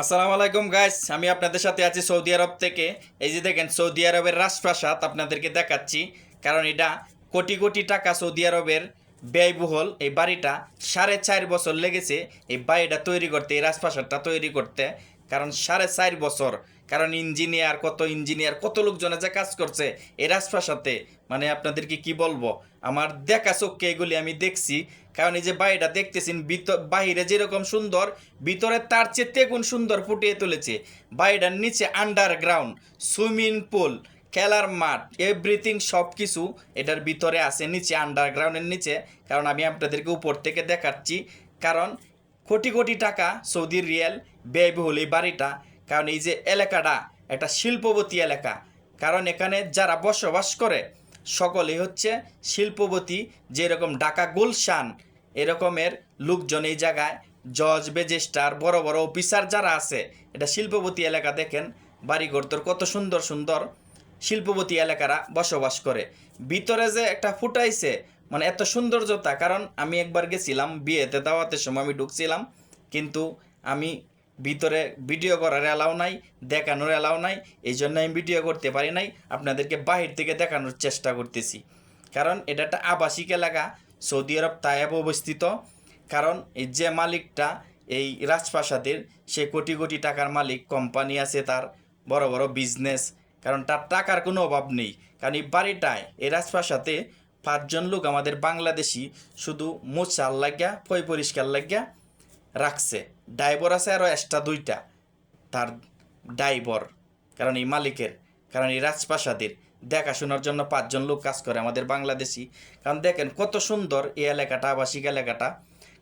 আসসালামু আলাইকুম গাইস আমি আপনাদের সাথে আছি সৌদি আরব থেকে। এই যে দেখেন, সৌদি আরবের রাজপ্রাসাদ আপনাদেরকে দেখাচ্ছি। কারণ এটা কোটি কোটি টাকা সৌদি আরবের ব্যয়বহুল এই বাড়িটা। সাড়ে চার বছর লেগেছে এই বাড়িটা তৈরি করতে, এই রাজপ্রাসাদটা তৈরি করতে। কারণ সাড়ে চার বছর, কারণ ইঞ্জিনিয়ার, কত ইঞ্জিনিয়ার, কত লোকজনে যে কাজ করছে এই রাজপ্রাসাদে মানে আপনাদেরকে কি বলব? আমার দেখা চোখকে এগুলি আমি দেখছি, কারণ এই যে বাড়িটা দেখতেছেন বাহিরে যেরকম সুন্দর, ভিতরে তার চেয়ে তেগুন সুন্দর ফুটিয়ে তুলেছে। বাড়িটার নিচে আন্ডারগ্রাউন্ড সুইমিং পুল খেলার মাঠ এভরিথিং সব কিছু এটার ভিতরে আছে, নিচে আন্ডারগ্রাউন্ডের নিচে। কারণ আমি আপনাদেরকে উপর থেকে দেখাচ্ছি, কারণ কোটি কোটি টাকা সৌদির রিয়াল ব্যয়বহুল এই বাড়িটা। কারণ এই যে এলাকাটা একটা শিল্পবতী এলাকা। কারণ এখানে যারা বসবাস করে, সকলেই হচ্ছে শিল্পবতী, যেরকম ঢাকা গুলশান, এরকমের লোকজন এই জায়গায়, জজ বেজেস্টার বড় বড় অফিসার যারা আছে, এটা শিল্পবতী এলাকা দেখেন, বাড়িঘর তোর কত সুন্দর সুন্দর শিল্পবতী এলাকারা বসবাস করে। ভিতরে যে একটা ফুটাইছে মানে এত সৌন্দর্যতা, কারণ আমি একবার গেছিলাম বিয়েতে দাওয়াতের সময় আমি ঢুকছিলাম, কিন্তু আমি ভিতরে ভিডিও করার এলাও নাই, দেখানোর এলাও নাই, এই জন্য আমি ভিডিও করতে পারি নাই, আপনাদেরকে বাহির থেকে দেখানোর চেষ্টা করতেছি। কারণ এটা একটা আবাসিক এলাকা, সৌদি আরব তায়েব অবস্থিত, কারণ এই যে মালিকটা, এই রাজপ্রাসাদের, সে কোটি কোটি টাকার মালিক কোম্পানি আছে তার, বড় বড় বিজনেস কারণ তার টাকার কোনো অভাব নেই। কারণ এই বাড়িটায়, এই রাজপ্রাসাদে পাঁচজন লোক আমাদের বাংলাদেশি শুধু মোচার লাগিয়া পয় পরিষ্কার লাগিয়া রাখছে। ড্রাইভার আছে আরও এক্সট্রা দুইটা। তার ড্রাইভার, কারণ এই মালিকের, কারণ এই রাজপ্রাসাদের। দেখাশোনার জন্য পাঁচজন লোক কাজ করে আমাদের বাংলাদেশি। কারণ দেখেন কত সুন্দর এই এলাকাটা, আবাসিক এলাকাটা।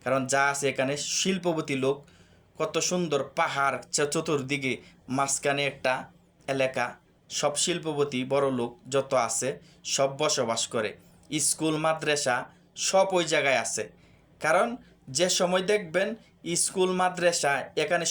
কারণ যা আছে এখানে শিল্পপতি লোক, কত সুন্দর পাহাড় চতুর্দিকে মাঝখানে একটা এলাকা। সব শিল্পপতি বড় লোক যত আছে, সব বসবাস করে। স্কুল মাদ্রাসা সব ওই জায়গায় আছে। কারণ যে সময় দেখবেন স্কুল মাদ্রাসা এখানে